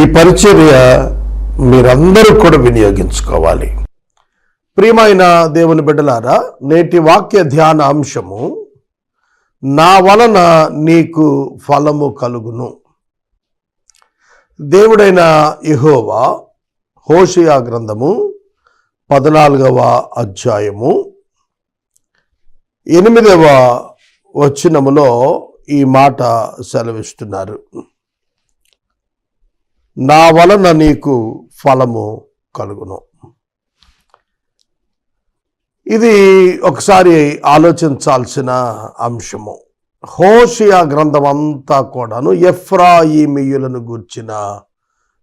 ఈ పరిచర్య మీరందరూ కూడా వినియోగించుకోవాలి. ప్రియమైన దేవుని బిడ్డలారా నేటి వాక్య ధ్యాన అంశము నా వలన నీకు ఫలము కలుగును. దేవుడైన యెహోవా హోషియా గ్రంథము పద్నాలుగవ అధ్యాయము ఎనిమిదవ వచనములో ఈ మాట సెలవిస్తున్నారు. నా వలన నీకు ఫలము కలుగును. ఇది ఒకసారి ఆలోచించాల్సిన అంశము. హోషియా గ్రంథం అంతా కూడాను ఎఫ్రాయిమియులను గూర్చిన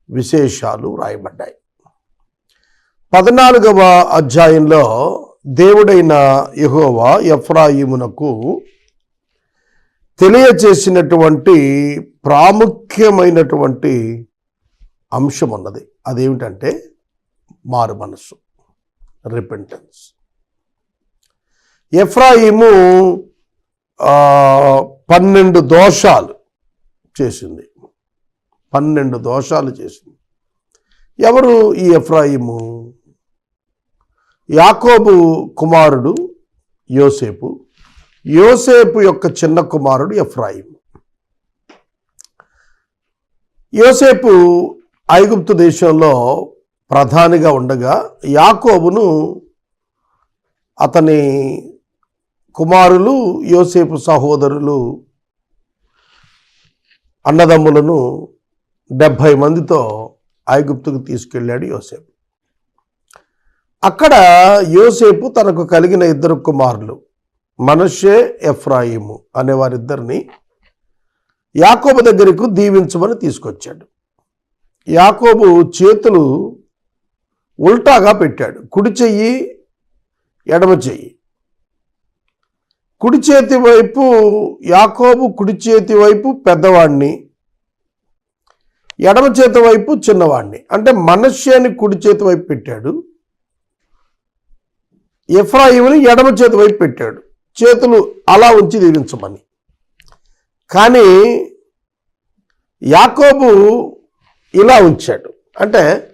విశేషాలు రాయబడ్డాయి. పద్నాలుగవ అధ్యాయంలో దేవుడైన యహోవా ఎఫ్రాయిమునకు తెలియచేసినటువంటి ప్రాముఖ్యమైనటువంటి అంశం ఉన్నది అదేమిటంటే మారు మనస్సు రిపెంటెన్స్ ఎఫ్రాయిము పన్నెండు దోషాలు చేసింది. పన్నెండు దోషాలు చేసింది. ఎవరు ఈ ఎఫ్రాయిము? యాకోబు కుమారుడు యోసేపు. యోసేపు యొక్క చిన్న కుమారుడు ఎఫ్రాయిము. యోసేపు ఐగుప్తు దేశంలో ప్రధానిగా ఉండగా యాకోబును అతని కుమారులు యోసేపు సహోదరులు అన్నదమ్ములను డెబ్భై మందితో ఐగుప్తుకు తీసుకెళ్ళాడు యోసేపు. అక్కడ యోసేపు తనకు కలిగిన ఇద్దరు కుమారులు మనషే ఎఫ్రాయిము అనే వారిద్దరిని యాకోబు దగ్గరకు దీవించమని తీసుకొచ్చాడు. యాకోబు చేతులు ఉల్టాగా పెట్టాడు. కుడి చెయ్యి ఎడమ చెయ్యి. కుడి చేతి వైపు యాకోబు కుడి చేతి వైపు పెద్దవాడిని ఎడమ చేతి వైపు చిన్నవాడిని అంటే మనష్యాన్ని కుడి చేతి వైపు పెట్టాడు. ఎఫ్రాయిముని ఎడమ చేతి వైపు పెట్టాడు. చేతులు అలా ఉంచి దీవించమని. కానీ యాకోబు ఇలా ఉంచాడు. అంటే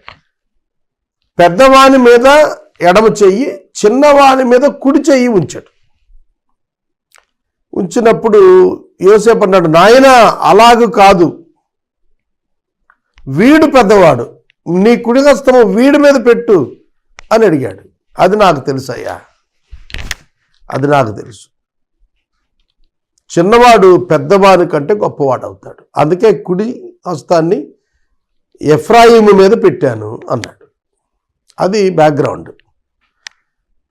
పెద్దవాని మీద ఎడమ చెయ్యి చిన్నవాని మీద కుడి చెయ్యి ఉంచాడు. ఉంచినప్పుడు యోసేపు అన్నాడు నాయన అలాగ కాదు. వీడు పెద్దవాడు. నీ కుడి హస్తము వీడి మీద పెట్టు. అని అడిగాడు. అది నాకు తెలుసయ్యా. అది నాకు తెలుసు. చిన్నవాడు పెద్దవాడి కంటే గొప్పవాడు అవుతాడు. అందుకే కుడి హస్తాన్ని ఎఫ్రాయిము మీద పెట్టాను అన్నాడు. అది బ్యాక్గ్రౌండ్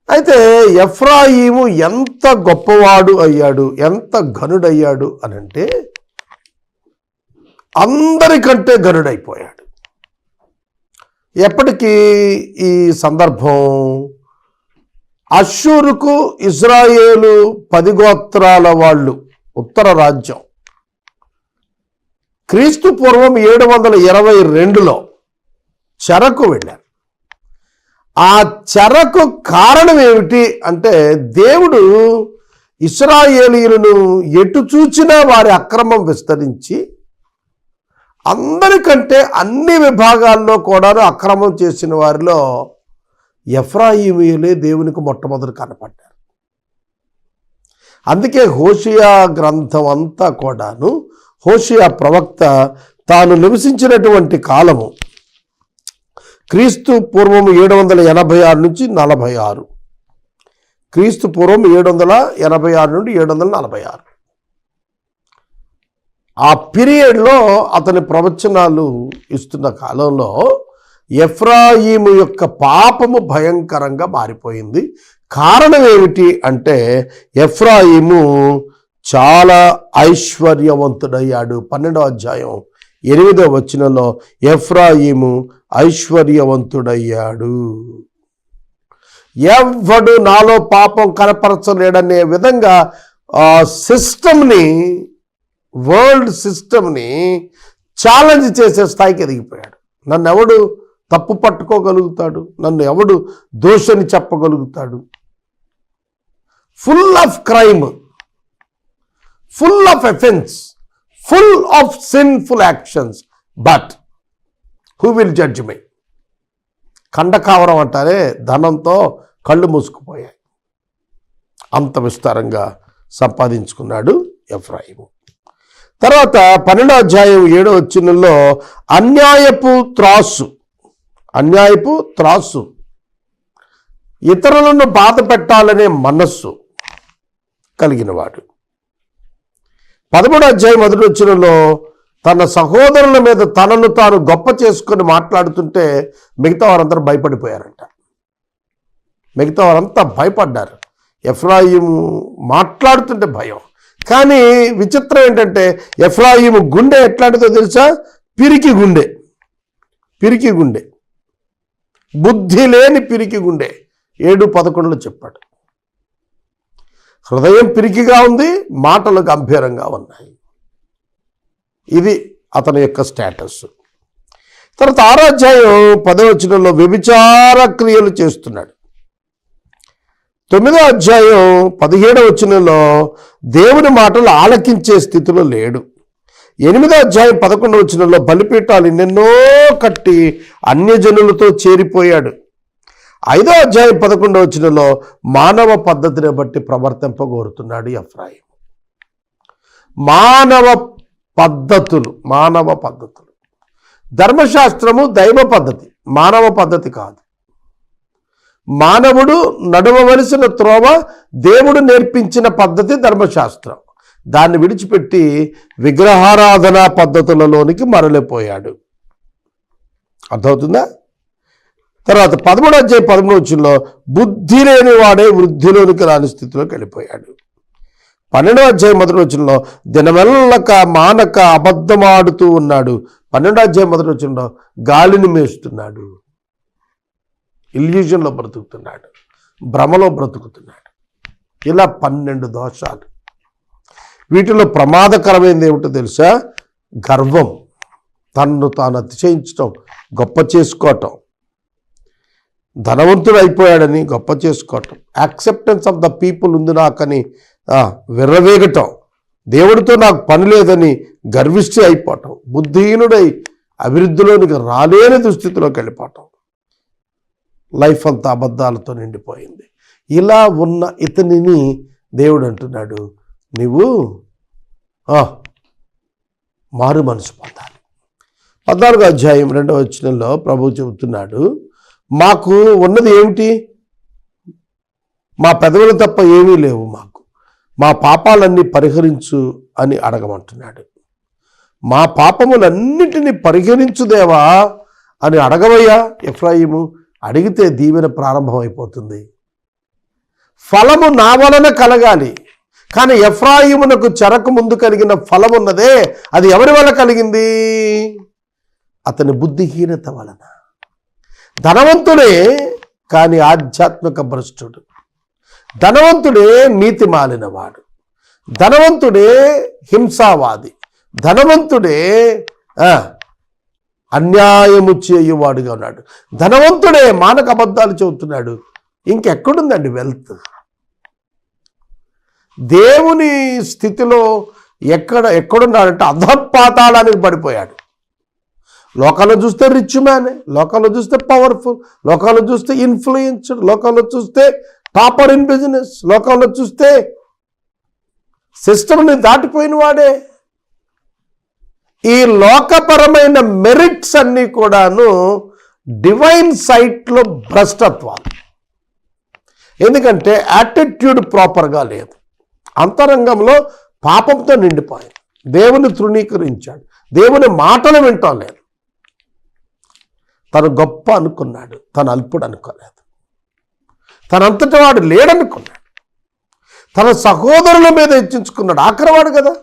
అయితే ఎఫ్రాయిము ఎంత గొప్పవాడు అయ్యాడు ఎంత ఘనుడయ్యాడు అని అంటే అందరికంటే గనుడైపోయాడు ఎప్పటికీ ఈ సందర్భం అషూరుకు ఇజ్రాయేలు పది గోత్రాల వాళ్ళు ఉత్తర రాజ్యం. క్రీస్తు పూర్వం ఏడు వందల ఇరవై రెండులో చెరకు వెళ్ళారు. ఆ చెరకు కారణం ఏమిటి అంటే దేవుడు ఇస్రాయేలీలను ఎటు చూచినా వారి అక్రమం విస్తరించి అందరికంటే అన్ని విభాగాల్లో కూడాను అక్రమం చేసిన వారిలో ఎఫ్రాయిమీయులే దేవునికి మొట్టమొదటి కనపడ్డారు. అందుకే హోషియా గ్రంథం అంతా కూడాను హోషియా ప్రవక్త తాను నివసించినటువంటి కాలము క్రీస్తు పూర్వం ఏడు వందల ఎనభై ఆరు నుంచి నలభై ఆరు. క్రీస్తు పూర్వం ఏడు వందల ఎనభై ఆరు నుండి ఏడు వందల నలభై ఆరు. ఆ పీరియడ్లో అతని ప్రవచనాలు ఇస్తున్న కాలంలో ఎఫ్రాయిము యొక్క పాపము భయంకరంగా మారిపోయింది. కారణం ఏమిటి అంటే ఎఫ్రాయిము చాలా ఐశ్వర్యవంతుడయ్యాడు. పన్నెండో అధ్యాయం ఎనిమిదో వచనంలో ఎఫ్రాయిము ఐశ్వర్యవంతుడయ్యాడు. ఎవడు నాలో పాపం కనపరచలేడనే విధంగా ఆ సిస్టమ్ని వరల్డ్ సిస్టమ్ని ఛాలెంజ్ చేసే స్థాయికి ఎదిగిపోయాడు. నన్ను ఎవడు తప్పు పట్టుకోగలుగుతాడు? నన్ను ఎవడు దోషని చెప్పగలుగుతాడు? Full of crime. Full of offence full of sinful actions but who will judge my కండకావరం అంటారే ధనంతో కళ్ళు మూసుకుపోయాయి. అంత విస్తారంగా సంపాదించుకున్నాడు ఎఫ్రాయిము. తర్వాత పన్నెండో అధ్యాయం ఏడో వచ్చినలో అన్యాయపు త్రాసు అన్యాయపు త్రాసు ఇతరులను బాధ పెట్టాలనే మనస్సు కలిగినవాడు. పదమూడు అధ్యాయం మొదటి వచ్చినలో తన సహోదరుల మీద తనను తాను గొప్ప చేసుకొని మాట్లాడుతుంటే మిగతా వారందరూ భయపడిపోయారంట. మిగతా వారంతా భయపడ్డారు. ఎఫ్రాయిము మాట్లాడుతుంటే భయం. కానీ విచిత్రం ఏంటంటే ఎఫ్రాయిము గుండె ఎట్లాంటిదో తెలుసా? పిరికి గుండె. పిరికి గుండె. బుద్ధి లేని పిరికి గుండె. ఏడు పదకొండులో చెప్పాడు. హృదయం పిరికిగా ఉంది మాటలు గంభీరంగా ఉన్నాయి. ఇది అతని యొక్క స్టేటస్. తర్వాత ఆరాధ్యాయం పదవచనంలో వ్యభిచార క్రియలు చేస్తున్నాడు. తొమ్మిదో అధ్యాయం పదిహేడవ వచనంలో దేవుని మాటలు ఆలకించే స్థితిలో లేడు. ఎనిమిదో అధ్యాయం పదకొండవ వచనంలో బలిపీఠాలు ఎన్నెన్నో కట్టి అన్యజనులతో చేరిపోయాడు. ఐదో అధ్యాయం పదకొండవ వచనంలో మానవ పద్ధతిని బట్టి ప్రవర్తింపగోరుతున్నాడు ఎఫ్రాయిం మానవ పద్ధతులు మానవ పద్ధతులు. ధర్మశాస్త్రము దైవ పద్ధతి మానవ పద్ధతి కాదు. మానవుడు నడవవలసిన త్రోవ దేవుడు నేర్పించిన పద్ధతి ధర్మశాస్త్రం. దాన్ని విడిచిపెట్టి విగ్రహారాధన పద్ధతులలోనికి మరలిపోయాడు. అర్థమవుతుందా? తర్వాత పదమూడు అధ్యాయ పదమూడు వచ్చినలో బుద్ధి లేని వాడే వృద్ధిలోనికి రాని స్థితిలోకి వెళ్ళిపోయాడు. పన్నెండో అధ్యాయం మొదటి వచ్చినలో దినమెల్లక మానక అబద్ధమాడుతూ ఉన్నాడు. పన్నెండో అధ్యాయం మొదటి వచ్చినలో గాలిని మేస్తున్నాడు. ఇల్యూజన్లో బ్రతుకుతున్నాడు. భ్రమలో బ్రతుకుతున్నాడు. ఇలా పన్నెండు దోషాలు. వీటిలో ప్రమాదకరమైనది ఏమిటో తెలుసా? గర్వం. తన్ను తాను అతిశయించటం గొప్ప చేసుకోవటం. ధనవంతుడు అయిపోయాడని గొప్ప చేసుకోవటం. యాక్సెప్టెన్స్ ఆఫ్ ద పీపుల్ ఉంది నాకని విర్రవేగటం. దేవుడితో నాకు పని లేదని గర్విష్టి అయిపోవటం. బుద్ధిహీనుడై అభివృద్ధిలోనికి రాలేని దుస్థితిలోకి వెళ్ళిపోవటం. లైఫ్ అంతా అబద్ధాలతో నిండిపోయింది. ఇలా ఉన్న ఇతనిని దేవుడు అంటున్నాడు నువ్వు మారు మనసు పొందాలి. పద్నాలుగో అధ్యాయం రెండవ వచనంలో ప్రభు చెబుతున్నాడు మాకు ఉన్నది ఏమిటి? మా పెదవులు తప్ప ఏమీ లేవు మాకు. మా పాపాలన్నీ పరిహరించు అని అడగమంటున్నాడు. మా పాపములన్నిటినీ పరిహరించుదేవా అని అడగవయ్యా? ఎఫ్రాయిము అడిగితే దీవెన ప్రారంభమైపోతుంది. ఫలము నా వలన కలగాలి కానీ ఎఫ్రాయిమునకు చెరకు ముందు కలిగిన ఫలం ఉన్నదే అది ఎవరి వల్ల కలిగింది? అతని బుద్ధిహీనత వలన. ధనవంతుడే కానీ ఆధ్యాత్మిక భ్రష్టుడు. ధనవంతుడే నీతి మాలినవాడు ధనవంతుడే హింసావాది. ధనవంతుడే అన్యాయము చేయువాడుగా ఉన్నాడు. ధనవంతుడే మానక అబద్ధాలు చెబుతున్నాడు. ఇంకెక్కడుందండి వెల్త్? దేవుని స్థితిలో ఎక్కడ ఎక్కడున్నాడంటే అధపాతాళానికి పడిపోయాడు. లోకాల్లో చూస్తే రిచ్ మ్యాన్ లోకాల్లో చూస్తే పవర్ఫుల్ లోకాల్లో చూస్తే ఇన్ఫ్లుయెన్స్డ్ లోకాల్లో చూస్తే టాపర్ ఇన్ బిజినెస్ లోకాల్లో చూస్తే సిస్టమ్ని దాటిపోయిన వాడే. ఈ లోకపరమైన మెరిట్స్ అన్నీ కూడాను డివైన్ సైట్లో భ్రష్టత్వాలు. ఎందుకంటే యాటిట్యూడ్ ప్రాపర్గా లేదు. అంతరంగంలో పాపంతో నిండిపోయింది దేవుని తృణీకరించాడు. దేవుని మాటలు వింటాం లేదు తను గొప్ప అనుకున్నాడు. తను అల్పుడు అనుకోలేదు. తనంతటి వాడు లేడనుకున్నాడు. తన సహోదరుల మీద హెచ్చించుకున్నాడు ఆఖరివాడు కదా.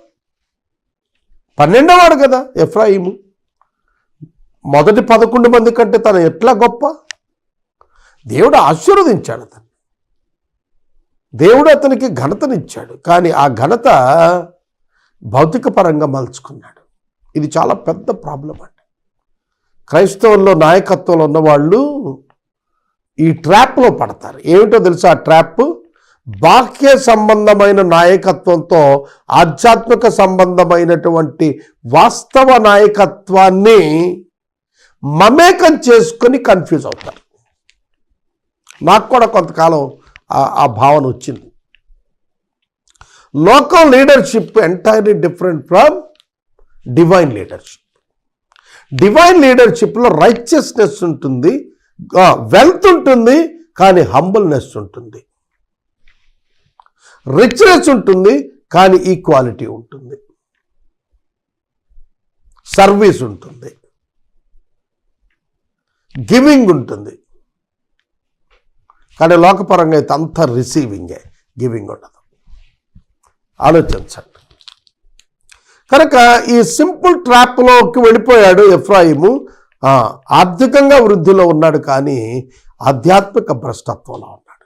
పన్నెండవాడు కదా ఎఫ్రాయిము. మొదటి పదకొండు మంది కంటే తను ఎట్లా గొప్ప? దేవుడు ఆశీర్వదించాడు అతన్ని. దేవుడు అతనికి ఘనతనిచ్చాడు. కానీ ఆ ఘనత భౌతిక పరంగా మలుచుకున్నాడు. ఇది చాలా పెద్ద ప్రాబ్లం అండి. క్రైస్తవుల్లో నాయకత్వంలో ఉన్నవాళ్ళు ఈ ట్రాప్లో పడతారు. ఏమిటో తెలుసా? ఆ ట్రాప్ బాహ్య సంబంధమైన నాయకత్వంతో ఆధ్యాత్మిక సంబంధమైనటువంటి వాస్తవ నాయకత్వాన్ని మమేకం చేసుకొని కన్ఫ్యూజ్ అవుతారు. నాకు కూడా కొంతకాలం ఆ- ఆ భావన వచ్చింది. Local leadership entirely different from divine leadership. Divine లీడర్షిప్లో righteousness ఉంటుంది. వెల్త్ ఉంటుంది కానీ హంబుల్నెస్ ఉంటుంది. రిచ్నెస్ ఉంటుంది కానీ ఈక్వాలిటీ ఉంటుంది. సర్వీస్ ఉంటుంది. గివింగ్ ఉంటుంది. కానీ లోకపరంగా అయితే అంత రిసీవింగే గివింగ్ ఉండదు. ఆలోచించండి. కనుక ఈ సింపుల్ ట్రాప్లోకి వెళ్ళిపోయాడు ఎఫ్రాయిము. ఆర్థికంగా వృద్ధిలో ఉన్నాడు కానీ ఆధ్యాత్మిక భ్రష్టత్వంలో ఉన్నాడు.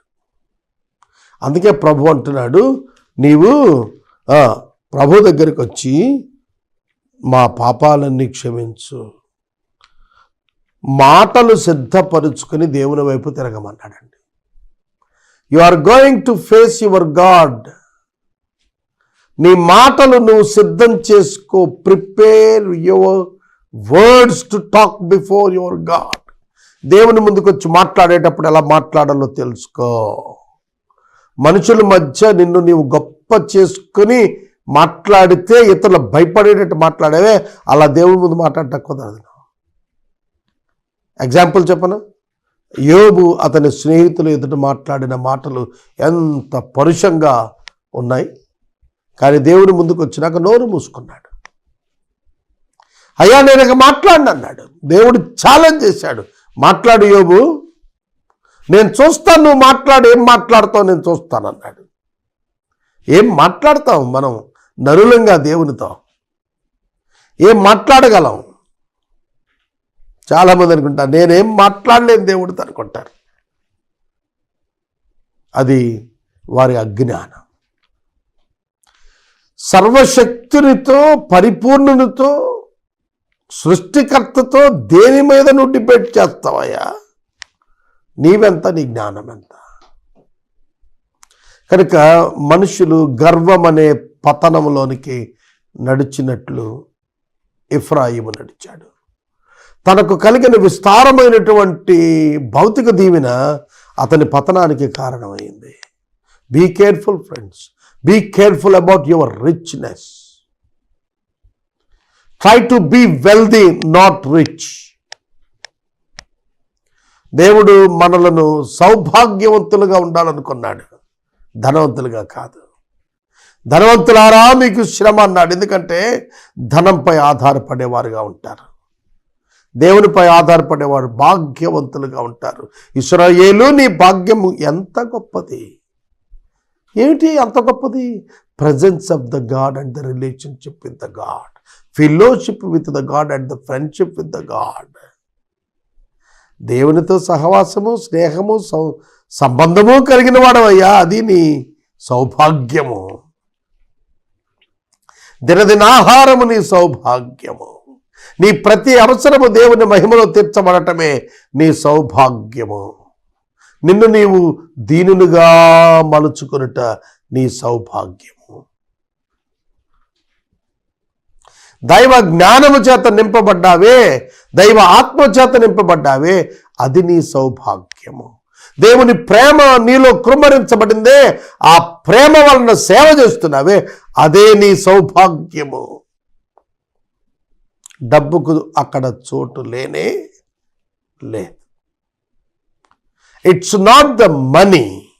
అందుకే ప్రభు అంటున్నాడు నీవు ప్రభు దగ్గరికి వచ్చి మా పాపాలన్నీ క్షమించు. మాటలు సిద్ధపరుచుకొని దేవుని వైపు తిరగమన్నాడండి. You are going to face your God నీ మాటలు నువ్వు సిద్ధం చేసుకో. Prepare your words to talk before your God దేవుని ముందుకు వచ్చి మాట్లాడేటప్పుడు ఎలా మాట్లాడాలో తెలుసుకో. మనుషుల మధ్య నిన్ను నీవు గొప్ప చేసుకొని మాట్లాడితే ఇతరులు భయపడేటట్టు మాట్లాడేవే అలా దేవుని ముందు మాట్లాడటం కుదరదు. ఎగ్జాంపుల్ చెప్పనా? యోబు అతని స్నేహితులు ఎదుట మాట్లాడిన మాటలు ఎంత పరుషంగా ఉన్నాయి. కానీ దేవుడు ముందుకు వచ్చినాక నోరు మూసుకున్నాడు. అయ్యా నేను ఇక మాట్లాడిన అన్నాడు. దేవుడు ఛాలెంజ్ చేశాడు. మాట్లాడు యోబు నేను చూస్తాను నువ్వు మాట్లాడు ఏం మాట్లాడతావు నేను చూస్తాను అన్నాడు. ఏం మాట్లాడతాం మనం? నరులంగా దేవునితో. ఏం మాట్లాడగలం? చాలామంది అనుకుంటారు నేనేం మాట్లాడలేను దేవుడితో అనుకుంటారు. అది వారి అజ్ఞానం. సర్వశక్తునితో పరిపూర్ణునితో సృష్టికర్తతో దేని మీద నువ్వు డిబేట్ చేస్తావయ్యా? నీవెంత నీ జ్ఞానం ఎంత కనుక మనుషులు గర్వం అనే పతనంలోనికి నడిచినట్లు ఇఫ్రాయిము నడిచాడు. తనకు కలిగిన విస్తారమైనటువంటి భౌతిక దీవెన అతని పతనానికి కారణమైంది. Be careful friends be careful about your richness try to be wealthy not rich దేవుడు మనలను సౌభాగ్యవంతులుగా ఉండాలనుకున్నాడు. ధనవంతులుగా కాదు. ధనవంతులారా మీకు శ్రమ అన్నాడు. ఎందుకంటే ధనంపై ఆధారపడేవారుగా ఉంటారు. దేవునిపై ఆధారపడేవారు భాగ్యవంతులుగా ఉంటారు. ఇస్రాయేలు నీ భాగ్యము ఎంత గొప్పది. ఏమిటి అంత గొప్పది? Presence of the God and the relationship with the God fellowship with the God and the friendship with the God దేవునితో సహవాసము స్నేహము సంబంధము కలిగిన వాడవయ్యా. అది నీ సౌభాగ్యము. దినదినాహారము నీ సౌభాగ్యము. నీ ప్రతి అవసరము దేవుని మహిమలో తీర్చబడటమే నీ సౌభాగ్యము. నిన్ను నీవు దీనునిగా మలుచుకొనుట నీ సౌభాగ్యము. దైవ జ్ఞానము చేత నింపబడ్డావే దైవ ఆత్మ చేత నింపబడ్డావే అది నీ సౌభాగ్యము. దేవుని ప్రేమ నీలో కృమరించబడిందే ఆ ప్రేమ వలన సేవ చేస్తున్నావే అదే నీ సౌభాగ్యము. డబ్బుకు అక్కడ చోటు లేనే లేదు. It's not the money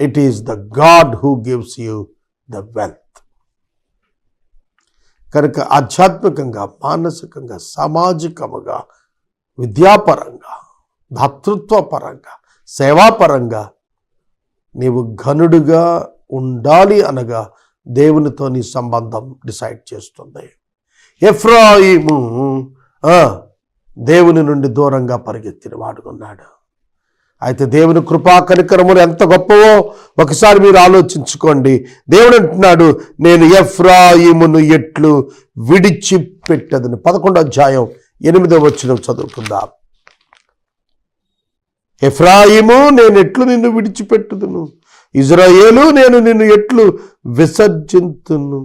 it is the God who gives you the wealth కనుక ఆధ్యాత్మికంగా మానసికంగా సామాజికముగా విద్యాపరంగా దాతృత్వపరంగా సేవాపరంగా నీవు ఘనుడుగా ఉండాలి అనగా దేవునితో నీ సంబంధం డిసైడ్ చేస్తుంది. ఎఫ్రాయిము దేవుని నుండి దూరంగా పరిగెత్తిన వాడుకున్నాడు అయితే దేవుని కృపా కనికరములు ఎంత గొప్పవో ఒకసారి మీరు ఆలోచించుకోండి. దేవుడు అంటున్నాడు నేను ఎఫ్రాయిమును ఎట్లు విడిచిపెట్టదని. పదకొండో అధ్యాయం ఎనిమిదో వచ్చిన చదువుకుందాం. ఎఫ్రాయిము నేను ఎట్లు నిన్ను విడిచిపెట్టుదును? ఇజ్రాయేలు నేను నిన్ను ఎట్లు విసర్జింతును?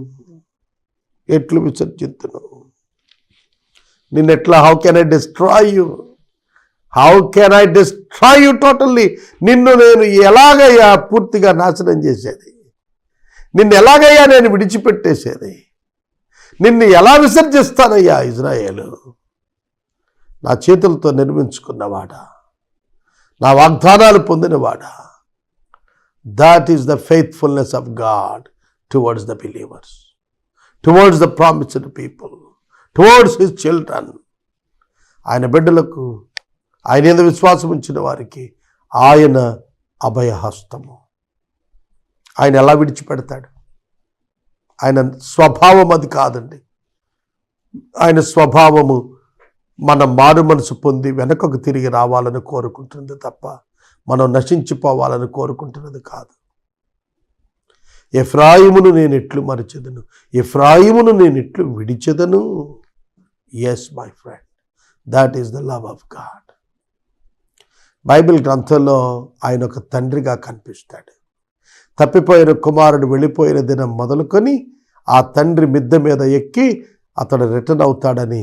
ఎట్లు విసర్జింతును? నిన్ను ఎట్లా how can I destroy you how can I destroy you totally నిన్ను నేను ఎలాగయ్యా పూర్తిగా నాశనం చేసేది? నిన్ను ఎలాగయ్యా నేను విడిచిపెట్టేసేది? నిన్ను ఎలా విసర్జిస్తానయ్యా ఇజ్రాయేలు? నా చేతులతో నిర్మించుకున్నవాడా నా వాగ్దానాలు పొందినవాడా that is the faithfulness of God towards the believers towards the promised people towards his children ఆయన బిడ్డలకు ఆయన మీద విశ్వాసం ఉంచిన వారికి ఆయన అభయహస్తము. ఆయన ఎలా విడిచిపెడతాడు? ఆయన స్వభావం అది కాదండి. ఆయన స్వభావము మన మారు మనసు పొంది వెనకకు తిరిగి రావాలని కోరుకుంటుంది తప్ప మనం నశించిపోవాలని కోరుకుంటున్నది కాదు. ఎఫ్రాయిమును నేను ఎట్లు మరిచెదను? ఎఫ్రాయిమును నేను ఎట్లు విడిచెదను? Yes my friend that is the love of God Bible గ్రంథంలో ఆయన ఒక తండ్రిగా కనిపిస్తాడు. తప్పిపోయిన కుమారుడు వెళ్ళిపోయిన దినం మొదలుకొని ఆ తండ్రి మిద్దె మీద ఎక్కి అతడు రిటర్న్ అవుతాడని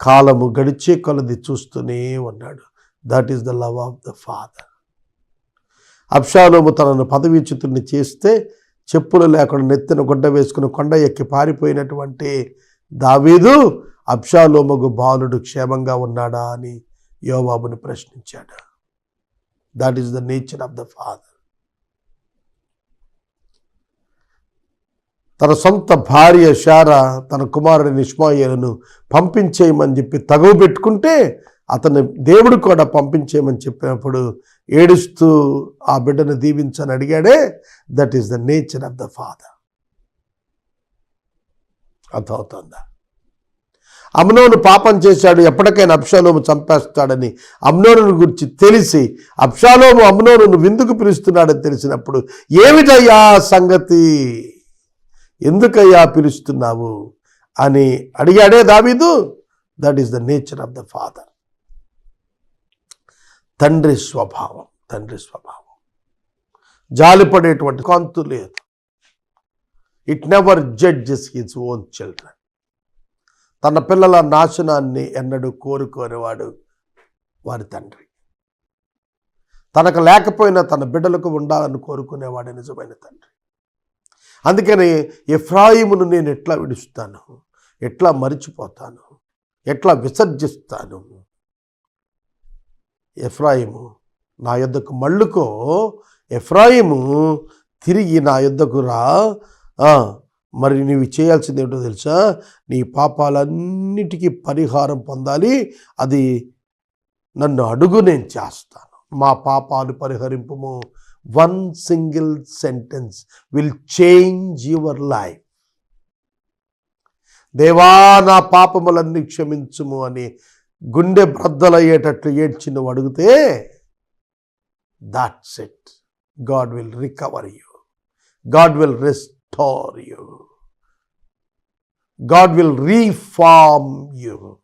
కాలము గడిచే కొలది చూస్తూనే ఉన్నాడు. That is the love of the father అబ్షాలోము తనను పదవీచ్యుతుడిని చేస్తే చెప్పులు లేకుండా నెత్తిన గుడ్డ వేసుకుని కొండ ఎక్కి పారిపోయినటువంటి దావీదు అబ్షాలోముగు బాలుడు క్షేమంగా ఉన్నాడా అని యోబాబుని ప్రశ్నించాడు. That is the nature of the father తన సొంత భార్య షారా తన కుమారుడిని ఇష్మాయేలును పంపించేయమని చెప్పి తగువ పెట్టుకుంటే అతను దేవుడు కూడా పంపించేయమని చెప్పినప్పుడు ఏడుస్తూ ఆ బిడ్డను దీవించని అడిగాడే that is the nature of the father అర్థమవుతుందా? అమ్నోను పాపం చేశాడు ఎప్పటికైనా అప్షాలోము చంపేస్తాడని అమ్నోను గురించి తెలిసి అప్షాలోము అమ్నోను విందుకు పిలుస్తున్నాడని తెలిసినప్పుడు ఏమిటయ్యా సంగతి? ఎందుకయ్యా పిలుస్తున్నావు? అని అడిగాడే దావీదు that is the nature of the father తండ్రి స్వభావం తండ్రి స్వభావం. జాలిపడేటువంటి కాంతు లేదు. It never judges his own children తన పిల్లల నాశనాన్ని ఎన్నడూ కోరుకోనివాడు వారి తండ్రి. తనకు లేకపోయినా తన బిడ్డలకు ఉండాలని కోరుకునేవాడు నిజమైన తండ్రి. అందుకని ఎఫ్రాయిమును నేను ఎట్లా విడుస్తాను? ఎట్లా మరిచిపోతాను? ఎట్లా విసర్జిస్తాను? ఎఫ్రాయిము నా యొద్దకు మళ్ళుకో. ఎఫ్రాయిము తిరిగి నా యొద్దకు రా. మరి నీవు చేయాల్సింది ఏంటో తెలుసా? నీ పాపాలన్నిటికీ పరిహారం పొందాలి. అది నన్ను అడుగు నేను చేస్తాను. మా పాపాలు పరిహరింపము. One single sentence will change your life దేవా నా పాపములన్నీ క్షమించుము అని గుండె బ్రద్దలయ్యేటట్లు ఏడ్చి నువ్వు అడిగితే that's it God will recover you God will rest restore you God will reform you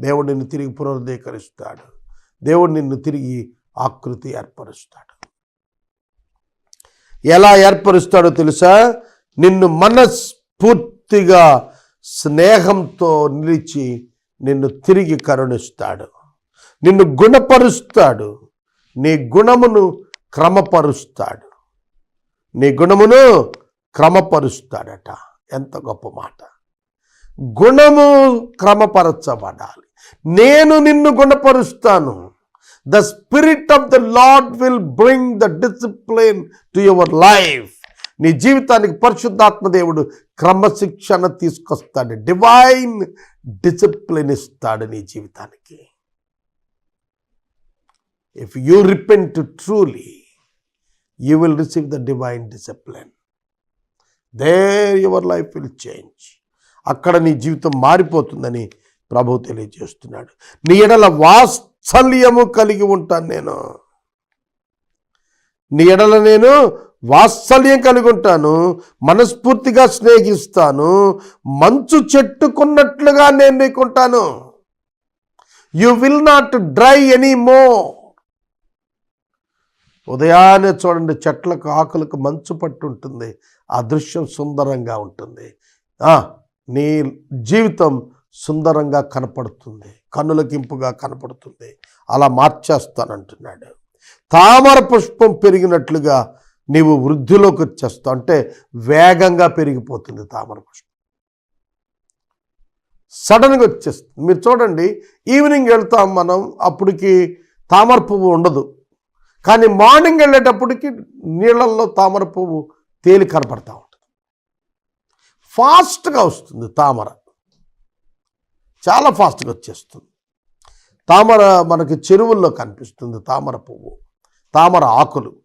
దేవుడు నిన్ను తిరిగి పునరుద్ధీకరిస్తాడు. దేవుడు నిన్ను తిరిగి ఆకృతి ఏర్పరుస్తాడు. ఎలా ఏర్పరుస్తాడో తెలుసా? నిన్ను మనస్ఫూర్తిగా స్నేహంతో నిలిచి నిన్ను తిరిగి కరుణిస్తాడు. నిన్ను గుణపరుస్తాడు. నీ గుణమును క్రమపరుస్తాడు. నీ గుణమును క్రమపరుస్తాడట. ఎంత గొప్ప మాట. గుణము క్రమపరచబడాలి. నేను నిన్ను గుణపరుస్తాను. The spirit of the Lord will bring the discipline to your life నీ జీవితానికి పరిశుద్ధాత్మ దేవుడు క్రమశిక్షణ తీసుకొస్తాడు. డివైన్ డిసిప్లిన్ ఇస్తాడు నీ జీవితానికి. If you repent truly you will receive the divine discipline there your life will change అక్కడ నీ జీవితం మారిపోతుందని ప్రభు తెలియజేస్తున్నాడు. నీ ఎడల వాత్సల్యము కలిగి ఉంటాను నేను. నీ ఎడల నేను వాత్సల్యం కలిగి ఉంటాను. మనస్ఫూర్తిగా స్నేహిస్తాను. మంచు చెట్టుకున్నట్లుగా నేను నీకుంటాను. You will not dry any more ఉదయాన్నే చూడండి చెట్లకు ఆకులకు మంచు పట్టు ఉంటుంది ఆ దృశ్యం సుందరంగా ఉంటుంది. నీ జీవితం సుందరంగా కనపడుతుంది. కన్నులకింపుగా కనపడుతుంది. అలా మార్చేస్తానంటున్నాడు. తామర పుష్పం పెరిగినట్లుగా నీవు వృద్ధిలోకి వచ్చేస్తావు. అంటే వేగంగా పెరిగిపోతుంది తామర పుష్పం. సడన్గా వచ్చేస్తుంది. మీరు చూడండి ఈవినింగ్ వెళ్తాం మనం అప్పటికి తామర పువ్వు ఉండదు. కానీ మార్నింగ్ వెళ్ళేటప్పటికి నీళ్ళల్లో తామర పువ్వు తేలి కనపడతా ఉంటుంది. ఫాస్ట్గా వస్తుంది తామర. చాలా ఫాస్ట్గా వచ్చేస్తుంది. తామర మనకి చెరువుల్లో కనిపిస్తుంది తామర పువ్వు తామర ఆకులు.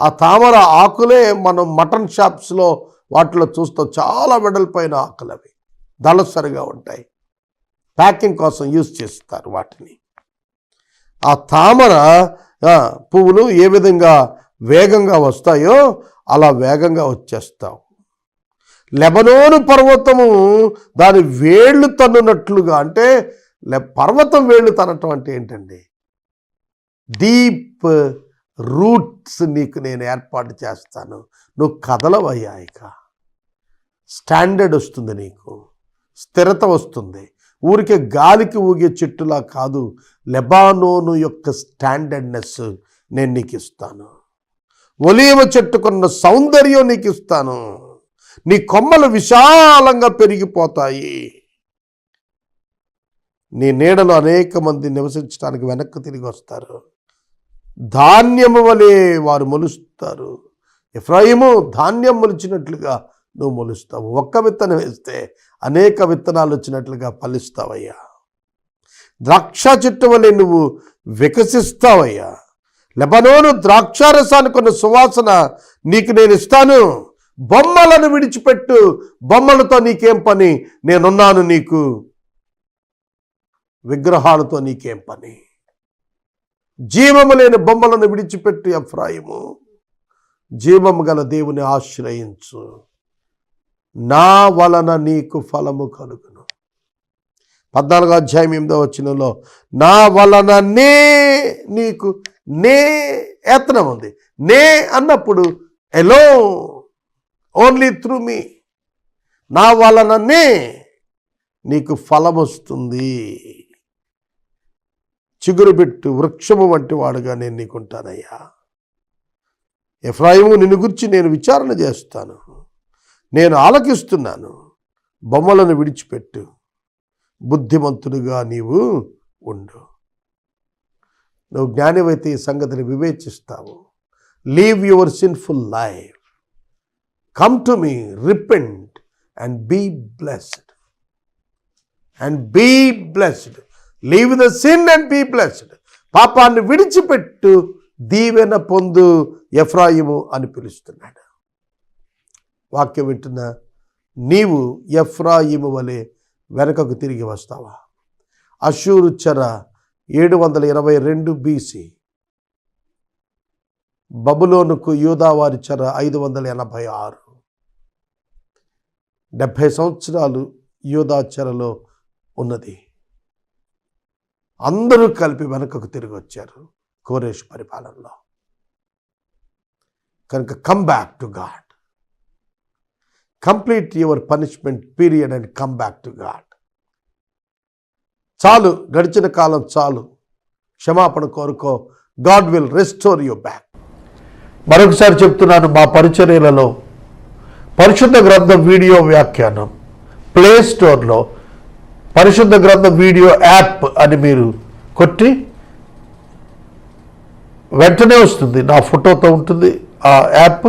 ఆ తామర ఆకులే మనం మటన్ షాప్స్లో వాటిలో చూస్తాం చాలా వెడల్పైన ఆకులు అవి. దళసరిగా ఉంటాయి. ప్యాకింగ్ కోసం యూజ్ చేస్తారు వాటిని. ఆ తామర పువ్వులు ఏ విధంగా వేగంగా వస్తాయో అలా వేగంగా వచ్చేస్తావు. లెబనోను పర్వతము దాని వేళ్ళు తన్నునట్లుగా అంటే లె- పర్వతం వేళ్ళు తనటం అంటే ఏంటండి? డీప్ రూట్స్ నీకు నేను ఏర్పాటు చేస్తాను. నువ్వు కదలవయ్యా ఇక. స్టాండర్డ్ వస్తుంది నీకు. స్థిరత వస్తుంది. ఊరికే గాలికి ఊగే చెట్టులా కాదు లెబానోను యొక్క స్టాండర్డ్నెస్ నేను నీకు ఇస్తాను ఒలీవ చెట్టుకున్న సౌందర్యం నీకు ఇస్తాను నీ కొమ్మలు విశాలంగా పెరిగిపోతాయి. నీ నీడలో అనేక మంది నివసించడానికి వెనక్కి తిరిగి వస్తారు. ధాన్యము వలె వారు మొలుస్తారు. ఎఫ్రాయిము ధాన్యం మొలిచినట్లుగా నువ్వు మొలుస్తావు. ఒక్క విత్తనం వేస్తే అనేక విత్తనాలు వచ్చినట్లుగా ఫలిస్తావయ్యా. ద్రాక్ష చెట్టు వలె నువ్వు వికసిస్తావయ్యా. లెబనోను ద్రాక్షారసానికి ఉన్న సువాసన నీకు నేను ఇస్తాను. బొమ్మలను విడిచిపెట్టు. బొమ్మలతో నీకేం పని? నేనున్నాను నీకు. విగ్రహాలతో నీకేం పని? జీవము లేని బొమ్మలను విడిచిపెట్టు అఫ్రాయిము జీవము గల దేవుని ఆశ్రయించు. నా వలన నీకు ఫలము కలుగును. పద్నాలుగో అధ్యాయం ఎనిమిదో వచ్చినలో నా వలన నే నీకు నే యత్నం ఉంది. నే అన్నప్పుడు ఎలో ఓన్లీ త్రూ మీ నా వలననే నీకు ఫలం వస్తుంది. చిగురు పెట్టు వృక్షము వంటి వాడుగా నేను నీకుంటానయ్యా. ఎఫ్రాయిము నిన్ను గురించి నేను విచారణ చేస్తాను. నేను ఆలకిస్తున్నాను. బొమ్మలను విడిచిపెట్టు. బుద్ధిమంతుడుగా నీవు ఉండు. నువ్వు జ్ఞానివైతే ఈ సంగతిని వివేచిస్తావు. Leave your sinful life come to me repent and be blessed and be blessed leave the sin and be blessed పాపాన్ని విడిచిపెట్టు. దీవెన పొందు. ఎఫ్రాయిము అని పిలుస్తున్నాడు. వాక్యం వింటున్న నీవు ఎఫ్రాయిము వలె వెనకకు తిరిగి వస్తావా? అషూరు చెర ఏడు వందల ఇరవై రెండు బీసీ. బబులోనుకు యూదావారి చెర ఐదు వందల ఎనభై ఆరు. డెబ్భై సంవత్సరాలు యూదా చెరలో ఉన్నది. అందరూ కలిపి వెనకకు తిరిగి వచ్చారు కోరేష్ పరిపాలనలో. కనుక come back to God complete your punishment period and come back to God. చాలు గడిచిన కాలం చాలు. క్షమాపణ కోరుకో. God will restore you back. మరొకసారి చెప్తున్నాను మా పరిచర్యలలో. పరిశుద్ధ గ్రంథం వీడియో వ్యాఖ్యానం. ప్లే స్టోర్లో పరిశుద్ధ గ్రంథం వీడియో యాప్ అని మీరు కొట్టి వెంటనే వస్తుంది. నా ఫోటోతో ఉంటుంది ఆ యాప్.